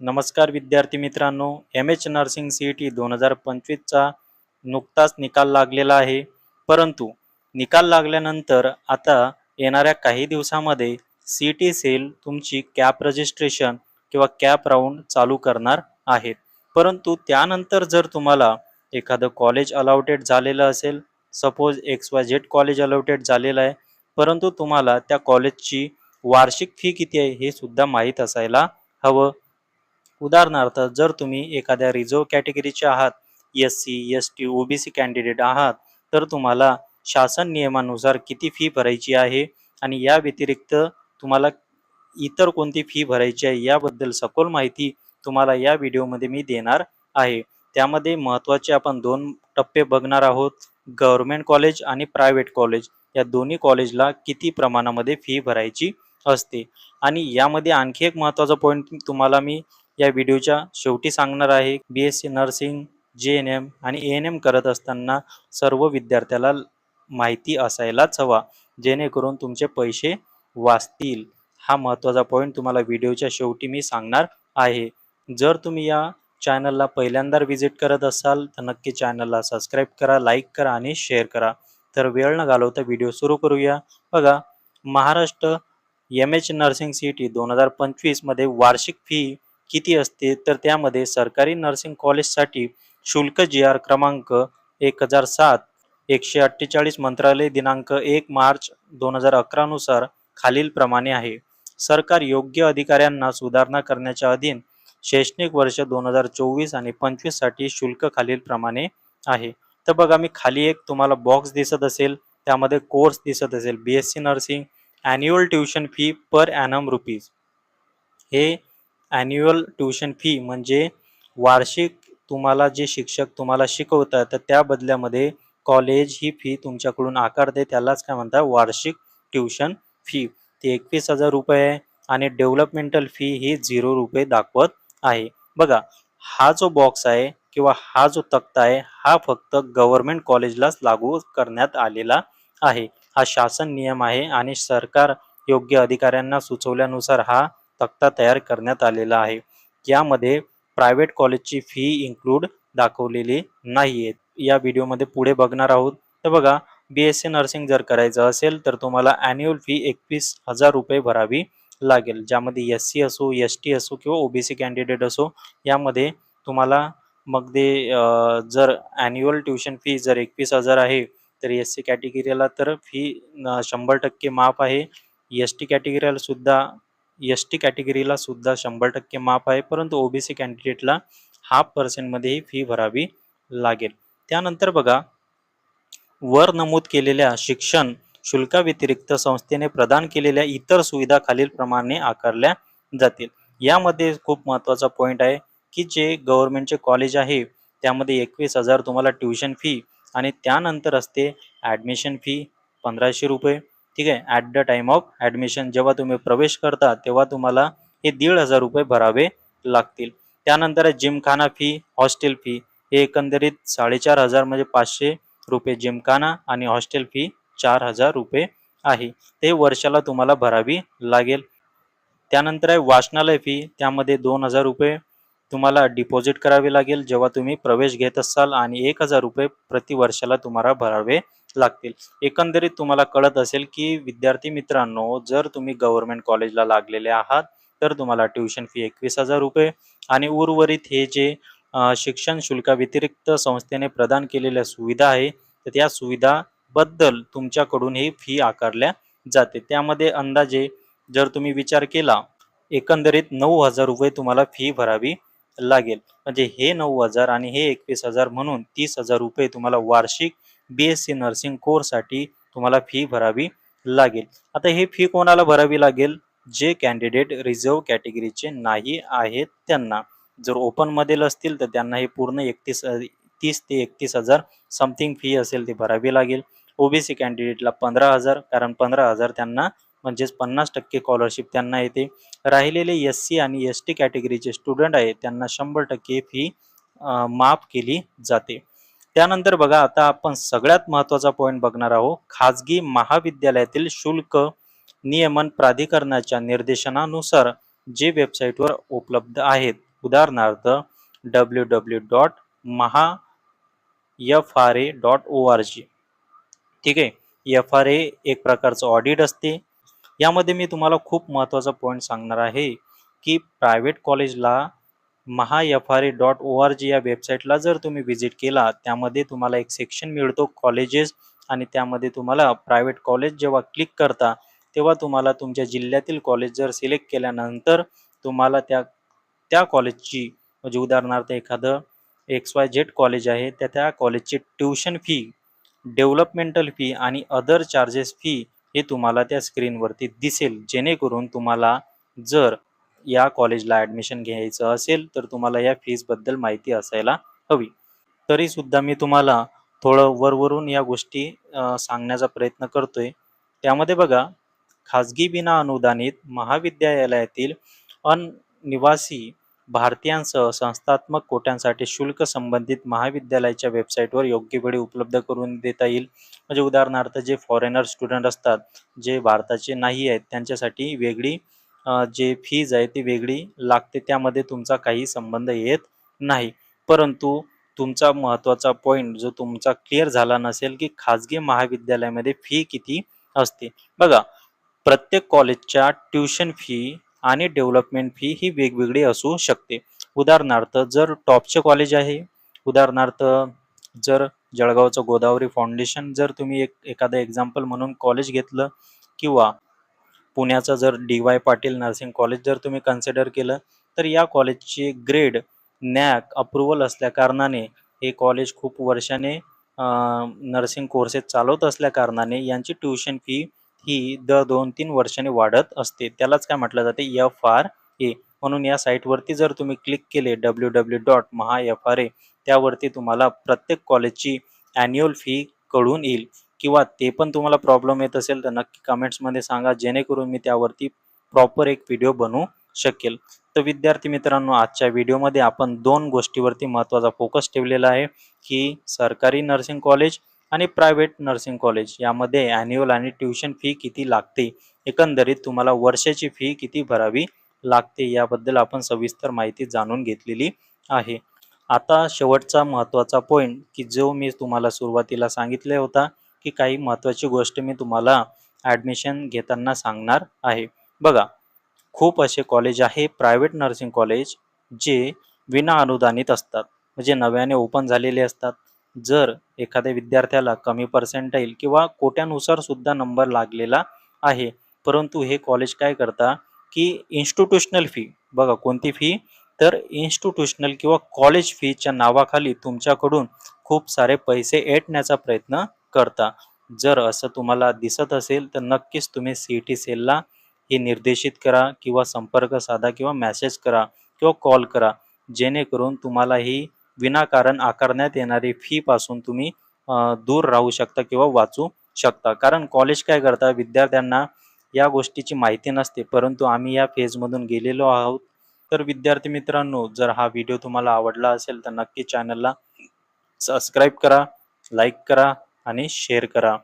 नमस्कार विद्यार्थी मित्रांनो M H nursing C E T दोन हजार पंचवीसचा नुकताच निकाल लागलेला आहे. परंतु निकाल लागल्यानंतर आता येणाऱ्या काही दिवसामध्ये सी टी सेल तुमची कॅप रजिस्ट्रेशन किंवा कॅप राऊंड चालू करणार आहेत. परंतु त्यानंतर जर तुम्हाला एखादं कॉलेज अलाउटेड झालेलं असेल suppose X Y Z college allotted झालेलं आहे परंतु तुम्हाला त्या कॉलेजची वार्षिक फी किती आहे हे सुद्धा माहीत असायला हवं. उदाहरणार्थ जर तुम्ही एखाद्या रिझर्व कॅटेगरीचे आहात S C S T OBC candidate आहात तर तुम्हाला शासन नियमानुसार किती फी भरायची आहे आणि या व्यतिरिक्त तुम्हाला इतर कोणती फी भरायची आहे याबद्दल सखोल माहिती तुम्हाला या व्हिडिओमध्ये मी देणार आहे. त्यामध्ये महत्त्वाचे आपण दोन टप्पे बघणार आहोत गव्हर्मेंट कॉलेज आणि प्रायव्हेट कॉलेज या दोन्ही कॉलेजला किती प्रमाणामध्ये फी भरायची असते? आणि यामध्ये आणखी एक महत्त्वाचा पॉईंट तुम्हाला मी या व्हिडिओच्या शेवटी सांगणार आहे B S C nursing J N M आणि ए एन एम करत असताना सर्व विद्यार्थ्याला माहिती असायलाच हवा जेणेकरून तुमचे पैसे वाचतील. हा महत्त्वाचा पॉईंट तुम्हाला व्हिडिओच्या शेवटी मी सांगणार आहे. जर तुम्ही या चॅनलला पहिल्यांदा व्हिजिट करत असाल तर नक्की चॅनलला सबस्क्राईब करा लाईक करा आणि शेअर करा. तर वेळ न घालवता व्हिडिओ सुरू करूया. बघा Maharashtra M H nursing C T दोन हजार पंचवीसमध्ये वार्षिक फी किती असते तर त्यामध्ये सरकारी नर्सिंग कॉलेजसाठी शुल्क जी आर क्रमांक एक हजार सात एकशे अठ्ठेचाळीस मंत्रालय दिनांक एक मार्च दोन हजार अकरानुसार खालीलप्रमाणे आहे. सरकार योग्य अधिकाऱ्यांना सुधारणा करण्याच्या अधीन शैक्षणिक वर्ष दोन हजार चोवीस आणि पंचवीससाठी शुल्क खालीलप्रमाणे आहे. तर बघा मी खाली एक तुम्हाला बॉक्स दिसत असेल त्यामध्ये कोर्स दिसत असेल B S C nursing annual tuition fee per annum rupees हे ॲन्युअल ट्युशन फी म्हणजे वार्षिक तुम्हाला जे शिक्षक तुम्हाला शिकवतात तर त्या बदल्यामध्ये कॉलेज ही फी तुमच्याकडून आकारते त्यालाच काय म्हणतात? वार्षिक ट्युशन फी ती एकवीस हजार रुपये आहे आणि डेव्हलपमेंटल फी ही झिरो रुपये दाखवत आहे. बघा हा जो बॉक्स आहे किंवा हा जो तक्ता आहे हा फक्त गव्हर्नमेंट कॉलेजलाच लागू करण्यात आलेला आहे. हा शासन नियम आहे आणि सरकार योग्य अधिकाऱ्यांना सुचवल्यानुसार हा तक्ता तयार करण्यात आलेला आहे. यामध्ये प्रायव्हेट कॉलेजची फी इन्क्लूड दाखवलेली नाही आहे या व्हिडिओमध्ये पुढे बघणार आहोत. तर बघा बी एस सी नर्सिंग जर करायचं असेल तर तुम्हाला ॲन्युअल फी एकवीस हजार रुपये भरावी लागेल. ज्यामध्ये एस सी असो एस टी असो किंवा ओ बी सी कॅन्डिडेट असो यामध्ये तुम्हाला मग ते जर ॲन्युअल ट्युशन फी जर एकवीस हजार आहे तर एस सी कॅटेगरीला तर फी शंभर टक्के माफ आहे. एस टी कॅटेगरीला सुद्धा एस टी कॅटेगरीला सुद्धा शंभर टक्के माफ आहे परंतु ओबीसी कॅन्डिडेटला हाफ पर्सेंटमध्ये ही फी भरावी लागेल. त्यानंतर बघा वर नमूद केलेल्या शिक्षण शुल्काव्यतिरिक्त संस्थेने प्रदान केलेल्या इतर सुविधा खालीलप्रमाणे आकारल्या जातील. यामध्ये खूप महत्त्वाचा पॉईंट आहे की जे गव्हर्नमेंटचे कॉलेज आहे त्यामध्ये एकवीस हजार तुम्हाला ट्युशन फी आणि त्यानंतर असते ॲडमिशन फी पंधराशे रुपये. ठीक आहे? At the time of admission जेव्हा तुम्ही प्रवेश करता तेव्हा तुम्हाला हे दीड हजार रुपये भरावे लागतील. त्यानंतर आहे जिमखाना फी हॉस्टेल फी हे एकंदरीत साडेचार हजार म्हणजे पाचशे रुपये जिमखाना आणि हॉस्टेल फी चार हजार रुपये आहे. ते वर्षाला तुम्हाला भरावी लागेल. त्यानंतर आहे वाचनालय फी त्यामध्ये दोन हजार रुपये तुम्हाला डिपॉझिट करावे लागेल. जेव्हा तुम्ही प्रवेश घेत असाल आणि एक हजार रुपये प्रति वर्षाला तुम्हाला भरावे लागतील. एकंदरीत तुम्हाला कळत असेल की विद्यार्थी मित्रांनो जर तुम्ही गव्हर्नमेंट कॉलेजला लागलेले आहात तर तुम्हाला ट्युशन फी एकवीस हजार रुपये आणि उर्वरित हे जे शिक्षण शुल्काव्यतिरिक्त संस्थेने प्रदान केलेल्या सुविधा आहे तर त्या सुविधाबद्दल तुमच्याकडून ही फी आकारल्या जाते. त्यामध्ये अंदाजे जर तुम्ही विचार केला एकंदरीत नऊ हजार रुपये तुम्हाला फी भरावी लागेल. म्हणजे हे नऊ हजार आणि हे एकवीस हजार म्हणून तीस हजार रुपये तुम्हाला वार्षिक बी एस सी नर्सिंग कोर्ससाठी तुम्हाला फी भरावी लागेल. आता ही फी कोणाला भरावी लागेल? जे कॅन्डिडेट रिझर्व कॅटेगरीचे नाही आहेत त्यांना. जर ओपनमधील असतील तर त्यांना हे पूर्ण एकतीस तीस ते एकतीस हजार समथिंग फी असेल ती भरावी लागेल. ओबीसी कॅन्डिडेटला पंधरा हजार कारण पंधरा हजार त्यांना म्हणजेच पन्नास टक्के स्कॉलरशिप त्यांना येते. राहिलेले एस सी आणि एस टी कॅटेगरीचे स्टुडंट आहेत त्यांना शंभर टक्के फी माफ केली जाते. त्यानंतर बघा आता आपण सगळ्यात महत्त्वाचा पॉईंट बघणार आहोत. खाजगी महाविद्यालयातील शुल्क नियमन प्राधिकरणाच्या निर्देशनानुसार जे वेबसाईटवर उपलब्ध आहेत. उदाहरणार्थ W W dot Maha F R A dot O R G ठीक आहे? एफ आर ए एक प्रकारचं ऑडिट असते. यामध्ये मी तुम्हाला खूप महत्त्वाचा पॉईंट सांगणार आहे की प्रायव्हेट कॉलेजला Maha F R A dot O R G या वेबसाईटला जर तुम्ही व्हिजिट केला त्यामध्ये तुम्हाला एक सेक्शन मिळतो कॉलेजेस आणि त्यामध्ये तुम्हाला प्रायव्हेट कॉलेज जेव्हा क्लिक करता तेव्हा तुम्हाला तुमच्या जिल्ह्यातील कॉलेज जर सिलेक्ट केल्यानंतर तुम्हाला त्या त्या कॉलेजची म्हणजे उदाहरणार्थ एखादं एक्स वाय झेड कॉलेज आहे त्या त्या कॉलेजची ट्युशन फी डेव्हलपमेंटल फी आणि अदर चार्जेस फी हे तुम्हाला त्या स्क्रीनवरती दिसेल. जेणेकरून तुम्हाला जर या कॉलेजला ॲडमिशन घ्यायचं असेल तर तुम्हाला या फीजबद्दल माहिती असायला हवी. तरीसुद्धा मी तुम्हाला थोडं वरवरून या गोष्टी सांगण्याचा प्रयत्न करतोय. त्यामध्ये बघा खाजगी बिना अनुदानित महाविद्यालयातील अनिवासी भारतीयांसह संस्थात्मक कोट्यांसाठी शुल्क संबंधित महाविद्यालयाच्या वेबसाईटवर योग्य वेळी उपलब्ध करून देता येईल. म्हणजे उदाहरणार्थ जे फॉरेनर स्टुडंट असतात जे भारताचे नाही आहेत त्यांच्यासाठी वेगळी जे फीज आहे ती वेगळी लागते त्यामध्ये तुमचा काही संबंध येत नाही. परंतु तुमचा महत्त्वाचा पॉईंट जो तुमचा क्लिअर झाला नसेल की खाजगी महाविद्यालयामध्ये फी किती असते. बघा प्रत्येक कॉलेजच्या ट्युशन फी आणि डेव्हलपमेंट फी ही वेगवेगळी असू शकते. उदाहरणार्थ जर टॉपचे कॉलेज आहे उदाहरणार्थ जर जळगावचं गोदावरी फाउंडेशन जर तुम्ही एक एखादं एक्झाम्पल म्हणून कॉलेज घेतलं किंवा पुण्याचं जर D Y Patil nursing college जर तुम्ही कन्सिडर केलं तर या कॉलेजची ग्रेड नॅक अप्रुव्हल असल्याकारणाने हे कॉलेज खूप वर्षाने नर्सिंग कोर्सेस चालवत असल्याकारणाने यांची ट्युशन फी ही दर दोन तीन वर्षाने वाढत असते. त्यालाच काय म्हटलं जाते? एफ आर ए म्हणून या साईटवरती जर तुम्ही क्लिक केले W W dot Maha F R A त्यावरती तुम्हाला प्रत्येक कॉलेजची ॲन्युअल फी कळून येईल. किंवा ते पण तुम्हाला प्रॉब्लेम येत असेल तर नक्की कमेंट्समध्ये सांगा. जेणेकरून मी त्यावरती प्रॉपर एक व्हिडिओ बनवू शकेल. तर विद्यार्थी मित्रांनो आजच्या व्हिडिओमध्ये आपण दोन गोष्टीवरती महत्त्वाचा फोकस ठेवलेला आहे की सरकारी नर्सिंग कॉलेज आणि प्रायव्हेट नर्सिंग कॉलेज यामध्ये ॲन्युअल आणि ट्युशन फी किती लागते? एकंदरीत तुम्हाला वर्षाची फी किती भरावी लागते? याबद्दल आपण सविस्तर माहिती जाणून घेतलेली आहे. आता शेवटचा महत्त्वाचा पॉईंट की जो मी तुम्हाला सुरुवातीला सांगितले होता की काही महत्त्वाची गोष्ट मी तुम्हाला ॲडमिशन घेताना सांगणार आहे. बघा खूप असे कॉलेज आहे प्रायव्हेट नर्सिंग कॉलेज जे विना अनुदानित असतात. म्हणजे नव्याने ओपन झालेले असतात. जर एखाद्या विद्यार्थ्याला कमी पर्सेंटाईल किंवा कोट्यानुसार सुद्धा नंबर लागलेला आहे. परंतु हे कॉलेज काय करता की इन्स्टिट्यूशनल फी बघा कोणती फी तर इन्स्टिट्यूशनल किंवा कॉलेज फीच्या नावाखाली तुमच्याकडून खूप सारे पैसे ऐटण्याचा प्रयत्न करता. जर असं तुम्हाला दिसत असेल तर नक्कीच तुम्ही सी टी सेलला हे निर्देशित करा किंवा संपर्क साधा किंवा मॅसेज करा किंवा कॉल करा. जेणेकरून तुम्हाला ही विनाकारण आकारण्यात येणारी फीपासून तुम्ही दूर राहू शकता किंवा वाचू शकता. कारण कॉलेज काय करता? विद्यार्थ्यांना या गोष्टीची माहिती नसते. परंतु आम्ही या फेजमधून गेलेलो आहोत. तर विद्यार्थी मित्रांनो जर हा व्हिडिओ तुम्हाला आवडला असेल तर नक्की चॅनलला सबस्क्राईब करा लाईक करा आणि शेअर करा.